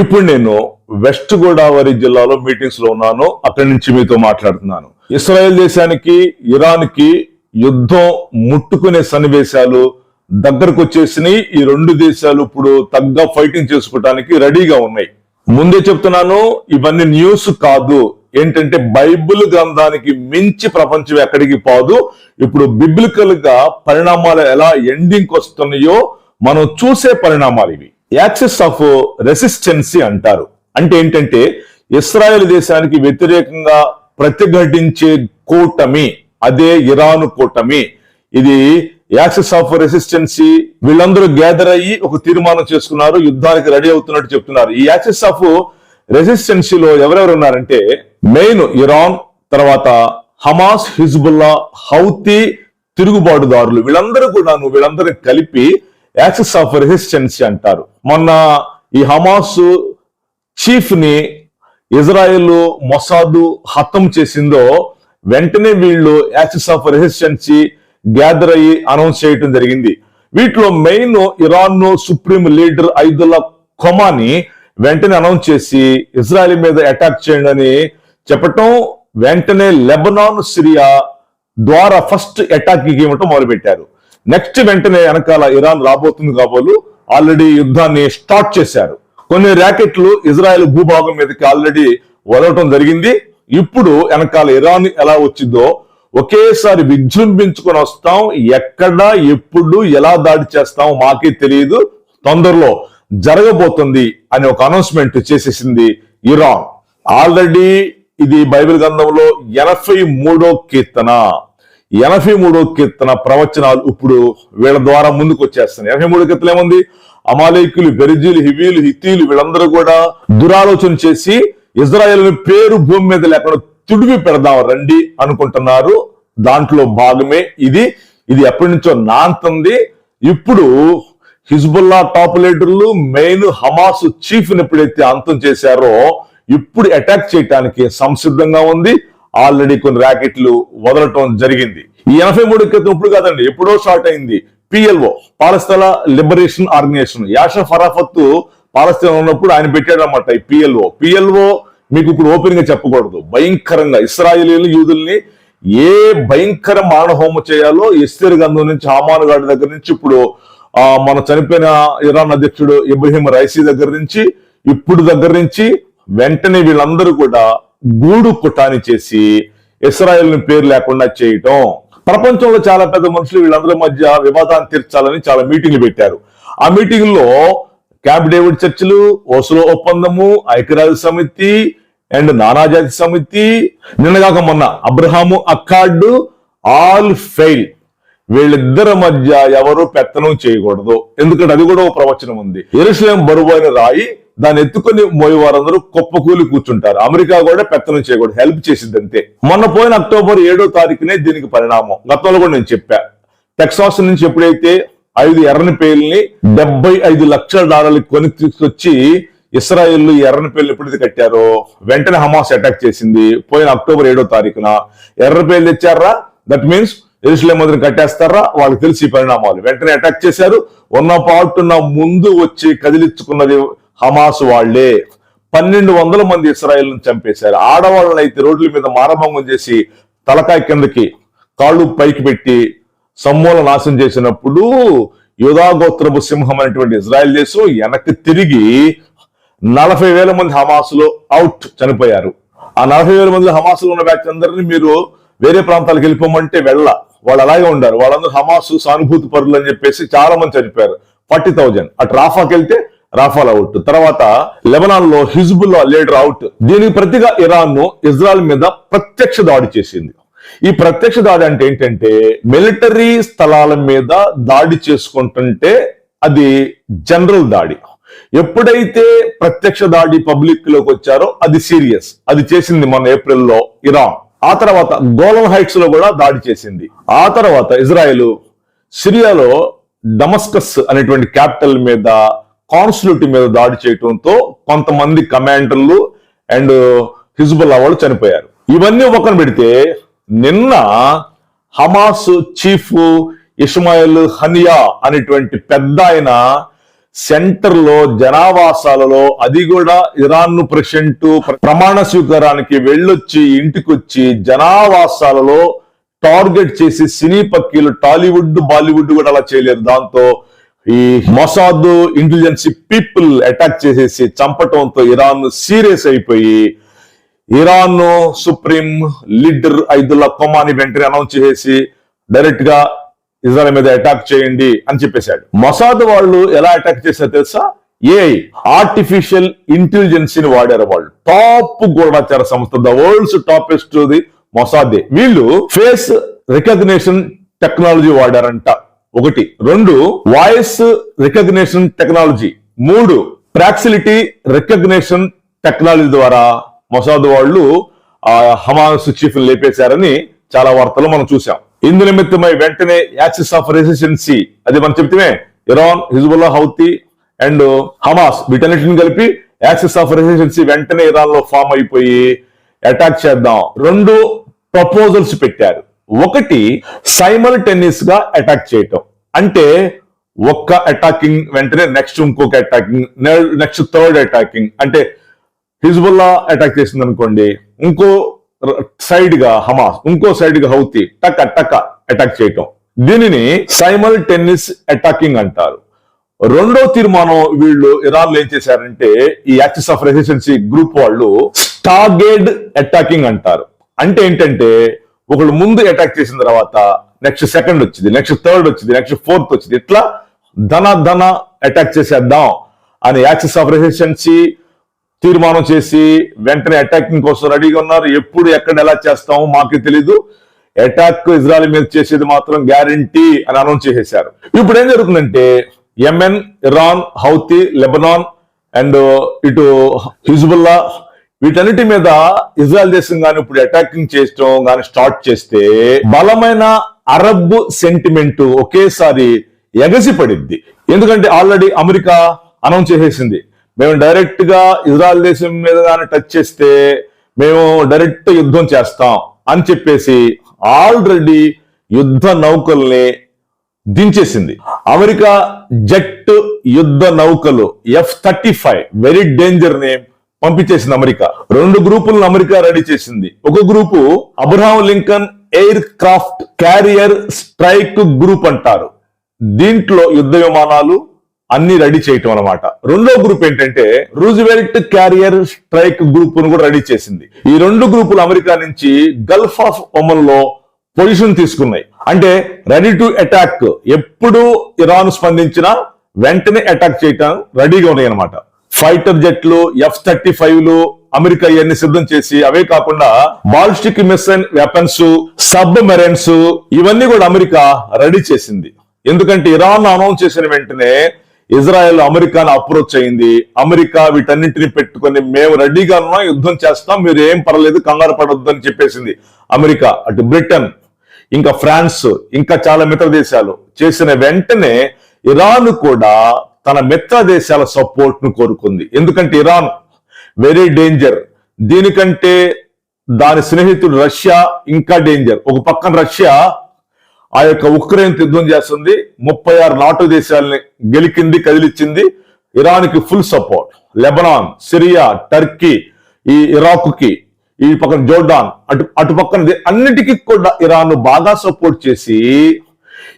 ఇప్పుడు నేను వెస్ట్ గోదావరి జిల్లాలో మీటింగ్స్లో ఉన్నాను. అక్కడి నుంచి మీతో మాట్లాడుతున్నాను. ఇస్రాయెల్ దేశానికి ఇరాన్కి యుద్ధం ముట్టుకునే సన్నివేశాలు దగ్గరకు వచ్చేసినాయి. ఈ రెండు దేశాలు ఇప్పుడు తగ్గ ఫైటింగ్ చేసుకోవడానికి రెడీగా ఉన్నాయి. ముందే చెప్తున్నాను ఇవన్నీ న్యూస్ కాదు. ఏంటంటే బైబిల్ గ్రంథానికి మించి ప్రపంచం ఎక్కడికి పోదు. ఇప్పుడు బిబ్లికల్గా పరిణామాలు ఎలా ఎండింగ్ వస్తున్నాయో మనం చూసే పరిణామాలు ఇవి. యాక్సెస్ ఆఫ్ రెసిస్టెన్సీ అంటారు. అంటే ఏంటంటే ఇస్రాయెల్ దేశానికి వ్యతిరేకంగా ప్రతిఘటించే కూటమి అదే ఇరాన్ కూటమి. ఇది యాక్సెస్ ఆఫ్ రెసిస్టెన్సీ వీళ్ళందరూ గ్యాదర్ అయ్యి ఒక తీర్మానం చేసుకున్నారు యుద్ధానికి రెడీ అవుతున్నట్టు చెప్తున్నారు. ఈ యాక్సెస్ ఆఫ్ రెసిస్టెన్సీలో ఎవరెవరు ఉన్నారంటే మెయిన్ ఇరాన్ తర్వాత హమాస్ హిజ్బుల్లా హౌతీ తిరుగుబాటుదారులు. వీళ్ళందరూ కూడా వీళ్ళందరూ కలిపి యాక్సెస్ ఆఫ్ రెసిస్టెన్సీ అంటారు. మొన్న ఈ హమాస్ చీఫ్ని ఇజ్రాయెల్ మొసాదు హతం చేసిందో వెంటనే వీళ్ళు యాక్సెస్ ఆఫ్ రెసిస్టెన్సీ గ్యాదర్ అయ్యి అనౌన్స్ చేయటం జరిగింది. వీటిలో main Iran supreme leader Ayatollah Khamenei వెంటనే అనౌన్స్ చేసి ఇజ్రాయెల్ మీద అటాక్ చేయండి అని చెప్పటం వెంటనే లెబనాన్ సిరియా ద్వారా ఫస్ట్ అటాక్ ఇవ్వటం మొదలుపెట్టారు. నెక్స్ట్ వెంటనే వెనకాల ఇరాన్ రాబోతుంది కాబోలు ఆల్రెడీ యుద్ధాన్ని స్టార్ట్ చేశారు. కొన్ని ర్యాకెట్లు ఇజ్రాయెల్ భూభాగం మీదకి ఆల్రెడీ వదలటం జరిగింది. ఇప్పుడు వెనకాల ఇరాన్ ఎలా వచ్చిందో ఒకేసారి విజృంభించుకొని వస్తాం. ఎక్కడ ఎప్పుడు ఎలా దాడి చేస్తాం మాకే తెలియదు. తొందరలో జరగబోతుంది అని ఒక అనౌన్స్మెంట్ చేసేసింది ఇరాన్. ఆల్రెడీ ఇది బైబిల్ గ్రంథంలో ఎనభై మూడో కీర్తన. ఎనభై మూడో కీర్తన ప్రవచనాలు ఇప్పుడు వీళ్ళ ద్వారా ముందుకు వచ్చేస్తున్నాయి ఎనభై మూడో కీర్తన ఏముంది? అమాలేకులు గరిజీలు హివీలు హితీలు వీళ్ళందరూ కూడా దురాలోచన చేసి ఇజ్రాయెల్ పేరు భూమి మీద లేకుండా తుడివి పెడదాం రండి అనుకుంటున్నారు. దాంట్లో భాగమే ఇది. ఇది ఎప్పటి నుంచో నాంతంది. ఇప్పుడు హిజ్బుల్లా టాప్ లీడర్లు మెయిన్ హమాస్ చీఫ్ ఎప్పుడైతే అంతం చేశారో ఇప్పుడు అటాక్ చేయటానికి సంసిద్ధంగా ఉంది. ఆల్రెడీ కొన్ని ర్యాకెట్లు వదలటం జరిగింది. ఈ ఎనభై మూడు క్రితం ఇప్పుడు కాదండి ఎప్పుడో స్టార్ట్ అయింది. PLO Palestine Liberation Organization Yasser Arafat Palestine ఉన్నప్పుడు ఆయన పెట్టాడన్నమాట ఈ పిఎల్ఓ పిఎల్ఓ మీకు ఇప్పుడు ఓపెన్గా చెప్పకూడదు. భయంకరంగా ఇస్రాయేలీలు యూదుల్ని ఏ భయంకర మానహోమ చేయాలో ఎస్తేర్ గంధం నుంచి హామాను గాడి దగ్గర నుంచి ఇప్పుడు ఆ మన చనిపోయిన ఇరాన్ అధ్యక్షుడు ఇబ్రహీం రైసీ దగ్గర నుంచి ఇప్పుడు దగ్గర నుంచి వెంటనే వీళ్ళందరూ కూడా గూడు కుటాని చేసి ఇస్రాయల్ పేరు లేకుండా చేయటం. ప్రపంచంలో చాలా పెద్ద మనుషులు వీళ్ళందరి మధ్య వివాదాన్ని తీర్చాలని చాలా మీటింగ్లు పెట్టారు. ఆ మీటింగ్లో క్యాంప్ డేవిడ్ చర్చిలు ఓసులో ఒప్పందము ఐక్యరాజ్య సమితి అండ్ నానాజాతి సమితి. నిన్నగాక మొన్న అబ్రహాము అక్కార్డు ఆల్ ఫెయిల్. వీళ్ళిద్దరి మధ్య ఎవరు పెత్తనం చేయకూడదు. ఎందుకంటే అది కూడా ఒక ప్రవచనం ఉంది. ఎరుసలేం బరువు అని రాయి దాన్ని ఎత్తుకొని మోయే వారందరూ కుప్పకూలి కూర్చుంటారు. అమెరికా కూడా పెత్తనం చేయకూడదు. హెల్ప్ చేసింది అంతే. మొన్న పోయిన అక్టోబర్ ఏడో తారీఖునే దీనికి పరిణామం. గతంలో కూడా నేను చెప్పా. టెక్సాస్ నుంచి ఎప్పుడైతే ఐదు ఎర్రని పేల్ని డెబ్బై ఐదు లక్షల డాలర్లు కొని తీసుకొచ్చి ఇస్రాయిల్ ఎర్రని పేర్లు ఎప్పుడైతే కట్టారో వెంటనే హమాస్ అటాక్ చేసింది. పోయిన అక్టోబర్ ఏడో తారీఖున. ఎర్ర పేర్లు తెచ్చారా? దట్ మీన్స్ ఎరుసలేం మందిని కట్టేస్తారా? వాళ్ళకి తెలిసి ఈ పరిణామాలు. వెంటనే అటాక్ చేశారు. ఉన్న పాటున్న ముందు వచ్చి కదిలించుకున్నది హమాస్ వాళ్ళే పన్నెండు వందల మంది ఇస్రాయల్ చంపేశారు. ఆడవాళ్ళని అయితే రోడ్ల మీద మారభంగం చేసి తలకాయ కిందకి కాళ్ళు పైకి పెట్టి సమూల నాశనం చేసినప్పుడు యోధాగోత్రపు సింహం అనేటువంటి ఇజ్రాయెల్ దేశం వెనక్కి తిరిగి నలభై వేల మంది హమాసులో అవుట్ చనిపోయారు. ఆ నలభై వేల మంది హమాసులో ఉన్న వ్యక్తి అందరినీ మీరు వేరే ప్రాంతాలకు వెళ్ళిపోమంటే వెళ్ళ. వాళ్ళు అలాగే ఉండారు. వాళ్ళందరూ హమాసు సానుభూతి పరులు అని చెప్పేసి చాలా మంది చనిపోయారు. Forty thousand. అటు రాఫాకి వెళ్తే రాఫాల్ అవుట్. తర్వాత లెబనాన్లో హిజ్బుల్లా లీడర్ అవుట్. దీనికి ప్రతిగా ఇరాన్ను ఇజ్రాయల్ మీద ప్రత్యక్ష దాడి చేసింది. ఈ ప్రత్యక్ష దాడి అంటే ఏంటంటే మిలిటరీ స్థలాల మీద దాడి చేసుకుంటుంటే అది జనరల్ దాడి. ఎప్పుడైతే ప్రత్యక్ష దాడి పబ్లిక్లోకి వచ్చారో అది సీరియస్. అది చేసింది మన ఏప్రిల్లో ఇరాన్. ఆ తర్వాత గోలం హైట్స్లో కూడా దాడి చేసింది. ఆ తర్వాత ఇజ్రాయెల్ సిరియాలో డమస్కస్ అనేటువంటి క్యాపిటల్ మీద కాన్సులేట్ మీద దాడి చేయడంతో కొంతమంది కమాండర్లు అండ్ హిజ్బుల్లా వాళ్ళు చనిపోయారు. ఇవన్నీ పక్కన పెడితే నిన్న హమాస్ చీఫ్ ఇస్మాయిల్ హనియా అనేటువంటి పెద్ద ఆయన సెంటర్లో జనావాసాలలో అది కూడా ఇరాన్ ప్రెసిడెంట్ ప్రమాణ స్వీకారానికి వెళ్ళొచ్చి ఇంటికొచ్చి జనావాసాలలో టార్గెట్ చేసి సినీ పక్కీలు టాలీవుడ్ బాలీవుడ్ కూడా అలా చేయలేదు. దాంతో ఈ మొసాద్ ఇంటెలిజెన్సీ పీపుల్ అటాక్ చేసేసి చంపటంతో ఇరాన్ సీరియస్ అయిపోయి Iran supreme leader Ayatollah Khamenei వెంటనే అనౌన్స్ చేసి డైరెక్ట్గా ఇజ్రాయల్ మీద అటాక్ చేయండి అని చెప్పేశాడు. మొసాద్ వాళ్ళు ఎలా అటాక్ చేశారు తెలుసా? ఏ ఆర్టిఫిషియల్ ఇంటెలిజెన్సీని వాడారు వాళ్ళు. టాప్ గూఢాచార సంస్థ ద వరల్డ్స్ టాపెస్ట్ ది మొసాదే. వీళ్ళు ఫేస్ రికగ్నిషన్ టెక్నాలజీ వాడారంట. ఒకటి. రెండు వాయిస్ రికగ్నేషన్ టెక్నాలజీ మూడు ప్రాక్సిలిటీ రికగ్నేషన్ టెక్నాలజీ ద్వారా మొసాద్ వాళ్ళు హమాస్ చీఫ్ లేపేశారని చాలా వార్తలు మనం చూసాం ఇందు నిమిత్తమై వెంటనే యాక్సిస్ ఆఫ్ రెసిస్టెన్సీ అది మనం చెప్తే Iran Hezbollah Houthi and Hamas వీటన్నిటిని కలిపి యాక్సిస్ ఆఫ్ రెసిస్టెన్సీ వెంటనే ఇరాన్లో ఫామ్ అయిపోయి అటాక్ చేద్దాం. రెండు ప్రపోజల్స్ పెట్టారు. ఒకటి సైమల్ టెన్నిస్గా అటాక్ చేయటం. అంటే ఒక్క అటాకింగ్ వెంటనే నెక్స్ట్ ఇంకొక అటాకింగ్ నెక్స్ట్ థర్డ్ అటాకింగ్ అంటే హిజ్బుల్లా అటాక్ చేసింది అనుకోండి ఇంకో సైడ్గా హమాస్ ఇంకో సైడ్గా హౌతి టక్ టక్ అటాక్ చేయటం. దీనిని సైమల్ టెన్నిస్ అటాకింగ్ అంటారు. రెండో తీర్మానం వీళ్ళు ఇరాన్లో ఏం చేశారంటే ఈ యాక్సిస్ ఆఫ్ రెసిస్టెన్సీ గ్రూప్ వాళ్ళు స్టాగేడ్ అటాకింగ్ అంటారు. అంటే ఏంటంటే ఒకళ్ళు ముందు అటాక్ చేసిన తర్వాత నెక్స్ట్ సెకండ్ వచ్చింది నెక్స్ట్ థర్డ్ వచ్చింది నెక్స్ట్ ఫోర్త్ వచ్చింది. ఇట్లా ధన ధన అటాక్ చేసేద్దాం అని యాక్సిస్ ఆఫ్ రెసిస్టెన్సీ తీర్మానం చేసి వెంటనే అటాకింగ్ కోసం రెడీగా ఉన్నారు. ఎప్పుడు ఎక్కడ ఎలా చేస్తామో మాకు తెలీదు. అటాక్ ఇజ్రాయల్ మీద చేసేది మాత్రం గ్యారంటీ అని అనౌన్స్ చేసేశారు. ఇప్పుడు ఏం జరుగుతుందంటే Yemen Iran Houthi Lebanon and ఇటు హిజ్బుల్లా వీటన్నిటి మీద ఇజ్రాయల్ దేశం కానీ ఇప్పుడు అటాకింగ్ చేయడం కానీ స్టార్ట్ చేస్తే బలమైన అరబ్ సెంటిమెంట్ ఒకేసారి ఎగసిపడింది ఎందుకంటే ఆల్రెడీ అమెరికా అనౌన్స్ చేసేసింది. మేము డైరెక్ట్గా ఇజ్రాయల్ దేశం మీద కానీ టచ్ చేస్తే మేము డైరెక్ట్ యుద్ధం చేస్తాం అని చెప్పేసి ఆల్రెడీ యుద్ధ నౌకల్ని దించేసింది. అమెరికా జెట్ యుద్ధ నౌకలు F thirty five very danger name పంపించేసింది America. రెండు గ్రూపులను అమెరికా రెడీ చేసింది. ఒక group Abraham Lincoln aircraft carrier strike group అంటారు. దీంట్లో యుద్ధ విమానాలు అన్ని రెడీ చేయటం అనమాట రెండో గ్రూప్ ఏంటంటే రూజ్వెల్ట్ క్యారియర్ స్ట్రైక్ గ్రూప్ను కూడా రెడీ చేసింది. ఈ రెండు గ్రూపులు అమెరికా నుంచి గల్ఫ్ ఆఫ్ ఒమన్లో పొజిషన్ తీసుకున్నాయి. అంటే రెడీ టు అటాక్ ఎప్పుడు ఇరాన్ స్పందించినా వెంటనే అటాక్ చేయటం రెడీగా ఉన్నాయి అనమాట ఫైటర్ జెట్లు ఎఫ్ థర్టీ ఫైవ్లు అమెరికా ఇవన్నీ సిద్ధం చేసి అవే కాకుండా ballistic missile weapons submarines ఇవన్నీ కూడా అమెరికా రెడీ చేసింది. ఎందుకంటే ఇరాన్ అనౌన్స్ చేసిన వెంటనే ఇజ్రాయెల్ అమెరికాను అప్రోచ్ అయింది. అమెరికా వీటన్నింటిని పెట్టుకుని మేము రెడీగా ఉన్నాం యుద్ధం చేస్తాం మీరు ఏం పర్లేదు కంగారు పడొద్దు అని చెప్పేసింది అమెరికా. అటు బ్రిటన్ ఇంకా ఫ్రాన్స్ ఇంకా చాలా మిత్ర దేశాలు చేసిన వెంటనే ఇరాన్ కూడా తన మిత్ర దేశాల సపోర్ట్ను కోరుకుంది. ఎందుకంటే ఇరాన్ వెరీ డేంజర్ దీనికంటే దాని స్నేహితుడు రష్యా ఇంకా డేంజర్ ఒక పక్కన రష్యా ఆ యొక్క ఉక్రెయిన్ యుద్ధం చేస్తుంది. ముప్పై ఆరు నాటో దేశాలని గెలికింది కదిలిచ్చింది. ఇరాన్కి full support Lebanon Syria Turkey ఈ ఇరాక్కి ఈ పక్కన జోర్డాన్ అటు అటు పక్కన అన్నిటికీ కూడా ఇరాన్ బాగా సపోర్ట్ చేసి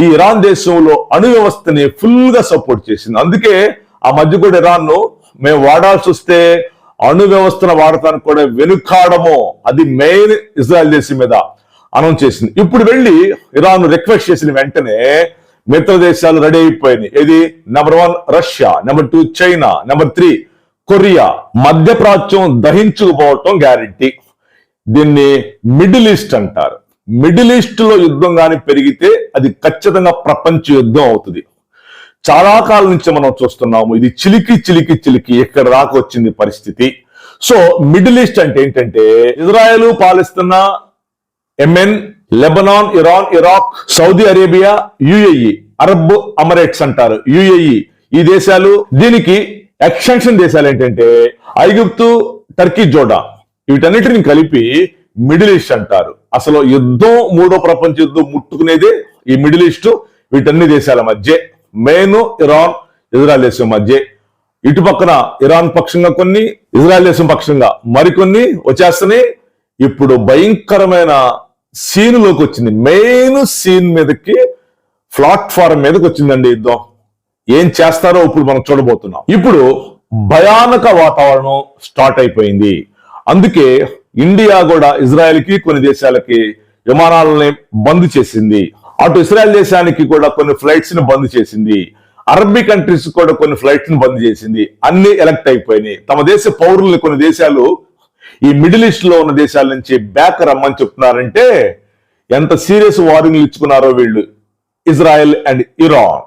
ఈ ఇరాన్ దేశంలో అణు వ్యవస్థని ఫుల్గా సపోర్ట్ చేసింది. అందుకే ఆ మధ్య కూడా ఇరాన్ను మేము వాడాల్సి వస్తే అణు వ్యవస్థను వాడటానికి కూడా వెనుకాడము. అది మెయిన్ ఇజ్రాయెల్ దేశం మీద అనౌన్స్ చేసింది. ఇప్పుడు వెళ్ళి ఇరాన్ రిక్వెస్ట్ చేసిన వెంటనే మిత్ర దేశాలు రెడీ అయిపోయినాయి. ఇది number one Russia number two China number three Korea మధ్య ప్రాచ్యం దహించుకుపోవటం గ్యారంటీ దీన్ని మిడిల్ ఈస్ట్ అంటారు. మిడిల్ ఈస్ట్లో యుద్ధం కానీ పెరిగితే అది ఖచ్చితంగా ప్రపంచ యుద్ధం అవుతుంది. చాలా కాలం నుంచి మనం చూస్తున్నాము ఇది చిలికి చిలికి చిలికి ఎక్కడ రాకొచ్చింది వచ్చింది పరిస్థితి. సో మిడిల్ ఈస్ట్ అంటే ఏంటంటే Israel పాలిస్తున్న Yemen Lebanon Iran Iraq Saudi Arabia UAE Arab Emirates అంటారు యుఏఈ. ఈ దేశాలు దీనికి ఎక్స్టెన్షన్ దేశాలు ఏంటంటే ఐగుప్తు టర్కీ జోడా వీటన్నిటిని కలిపి మిడిల్ ఈస్ట్ అంటారు. అసలు యుద్ధం మూడో ప్రపంచ యుద్ధం ముట్టుకునేది ఈ మిడిల్ ఈస్ట్ వీటన్ని దేశాల మధ్య. మెయిన్ ఇరాన్ ఇజ్రాయల్ దేశం మధ్య. ఇటు పక్కన ఇరాన్ పక్షంగా కొన్ని ఇజ్రాయల్ దేశం పక్షంగా మరికొన్ని వచ్చేస్తున్నాయి. ఇప్పుడు భయంకరమైన సీన్లోకి వచ్చింది. మెయిన్ సీన్ మీదకి ప్లాట్ఫారం మీదకి వచ్చిందండి యుద్ధం. ఏం చేస్తారో ఇప్పుడు మనం చూడబోతున్నాం. ఇప్పుడు భయానక వాతావరణం స్టార్ట్ అయిపోయింది. అందుకే ఇండియా కూడా ఇజ్రాయెల్కి కొన్ని దేశాలకి విమానాలని బంద్ చేసింది. అటు ఇస్రాయల్ దేశానికి కూడా కొన్ని ఫ్లైట్స్ని బంద్ చేసింది. అరబీ కంట్రీస్ కూడా కొన్ని ఫ్లైట్స్ని బంద్ చేసింది. అన్ని ఎలక్ట్ అయిపోయినాయి. తమ దేశ పౌరుల్ని కొన్ని దేశాలు ఈ మిడిల్ ఈస్ట్లో ఉన్న దేశాల నుంచి బ్యాక్ రమ్మని చెప్తున్నారంటే ఎంత సీరియస్ వార్నింగ్లు ఇచ్చుకున్నారో వీళ్ళు. Israel and Iran.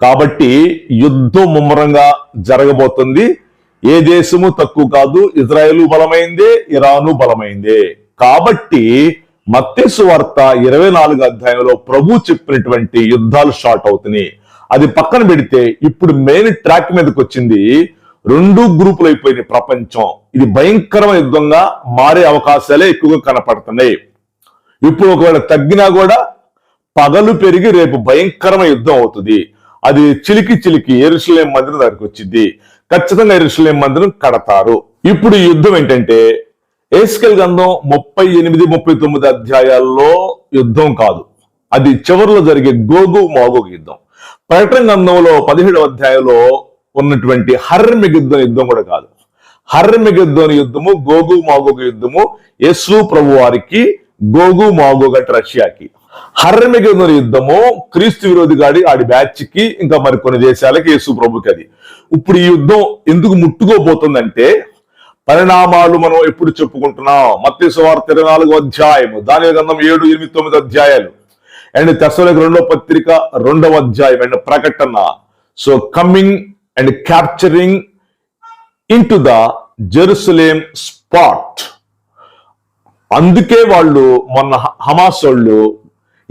కాబట్టి యుద్ధం ముమ్మరంగా జరగబోతుంది. ఏ దేశము తక్కువ కాదు ఇజ్రాయెల్ బలమైందే ఇరాను బలమైందే. కాబట్టి మత్తేసు వార్త ఇరవై నాలుగు అధ్యాయంలో ప్రభు చెప్పినటువంటి యుద్ధాలు స్టార్ట్ అవుతున్నాయి. అది పక్కన పెడితే ఇప్పుడు మెయిన్ ట్రాక్ మీదకి వచ్చింది రెండు గ్రూపులు అయిపోయింది ప్రపంచం. ఇది భయంకరమైన యుద్ధంగా మారే అవకాశాలే ఎక్కువగా కనపడుతున్నాయి. ఇప్పుడు ఒకవేళ తగ్గినా కూడా పగలు పెరిగి రేపు భయంకరమైన యుద్ధం అవుతుంది. అది చిలికి చిలికి ఎరుసలేం మందిరం దగ్గరికి వచ్చింది. ఖచ్చితంగా ఎరుసలేం మందిరం కడతారు. ఇప్పుడు ఈ యుద్ధం ఏంటంటే ఏస్కెల్ గంధం ముప్పై ఎనిమిది ముప్పై తొమ్మిది అధ్యాయాల్లో యుద్ధం కాదు. అది చివరిలో జరిగే గోగు మోగోగు యుద్ధం. ప్రకటన గంధంలో పదిహేడవ అధ్యాయంలో ఉన్నటువంటి హర్మిగిద్దం యుద్ధం కూడా కాదు. హర్మిగిద్దోని యుద్ధము గోగు మాగోగు యుద్ధము యేసు ప్రభు వారికి గోగు మాగోగు అంటే రష్యాకి. హర్మిగిద్దోని యుద్ధము క్రీస్తు విరోధి గాడి ఆడి బ్యాచ్కి ఇంకా మరి కొన్ని దేశాలకి యేసు ప్రభుకి అది. ఇప్పుడు ఈ యుద్ధం ఎందుకు ముట్టుకోబోతుందంటే పరిణామాలు మనం ఎప్పుడు చెప్పుకుంటున్నాం? మత్స్య వార్త ఇరవై నాలుగు అధ్యాయము దాని గ్రంథం ఏడు ఎనిమిది తొమ్మిది అధ్యాయాలు. అండ్ తెసలోకి రెండో పత్రిక రెండవ అధ్యాయం అండ్ ప్రకటన. So coming and capturing into the Jerusalem spot. అందుకే వాళ్ళు మొన్న హమాస్ వాళ్ళు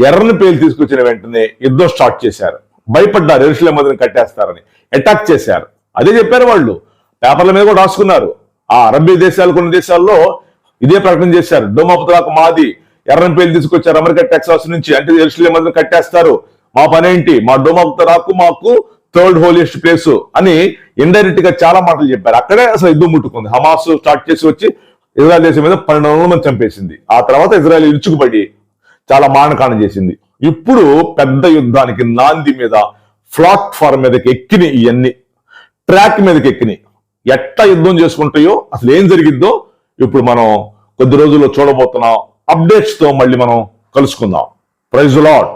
ఎర్రని పేలు తీసుకొచ్చిన వెంటనే యుద్ధం స్టార్ట్ చేశారు. భయపడ్డారు ఎరుసలే మందిని కట్టేస్తారని అటాక్ చేశారు. అదే చెప్పారు వాళ్ళు. పేపర్ల మీద కూడా రాసుకున్నారు. ఆ అరబ్బీ దేశాలు కొన్ని దేశాల్లో ఇదే ప్రకటన చేశారు. డోమాపుతరాకు మాది ఎర్రని పేలు తీసుకొచ్చారు అమెరికా టెక్సాస్ నుంచి. అంటే ఎరుసలే మందిని కట్టేస్తారు. మా పనేంటి మా డోమాపుతరాకు మాకు థర్డ్ హోలియస్ట్ ప్లేస్ అని ఇండైరెక్ట్గా చాలా మాటలు చెప్పారు. అక్కడే అసలు యుద్ధం ముట్టుకుంది. హమాస్ స్టార్ట్ చేసి వచ్చి ఇజ్రాయల్ దేశం మీద పన్నెండు వందల మంది చంపేసింది. ఆ తర్వాత ఇజ్రాయల్ ఇరుచుకుపడి చాలా మానకాండం చేసింది. ఇప్పుడు పెద్ద యుద్ధానికి నాంది మీద ప్లాట్ఫామ్ మీదకి ఎక్కినాయి ఇవన్నీ ట్రాక్ మీదకి ఎక్కినాయి ఎట్లా యుద్ధం చేసుకుంటాయో అసలు ఏం జరిగిద్దో ఇప్పుడు మనం కొద్ది రోజుల్లో చూడబోతున్నాం. అప్డేట్స్తో మళ్ళీ మనం కలుసుకుందాం. Praise lord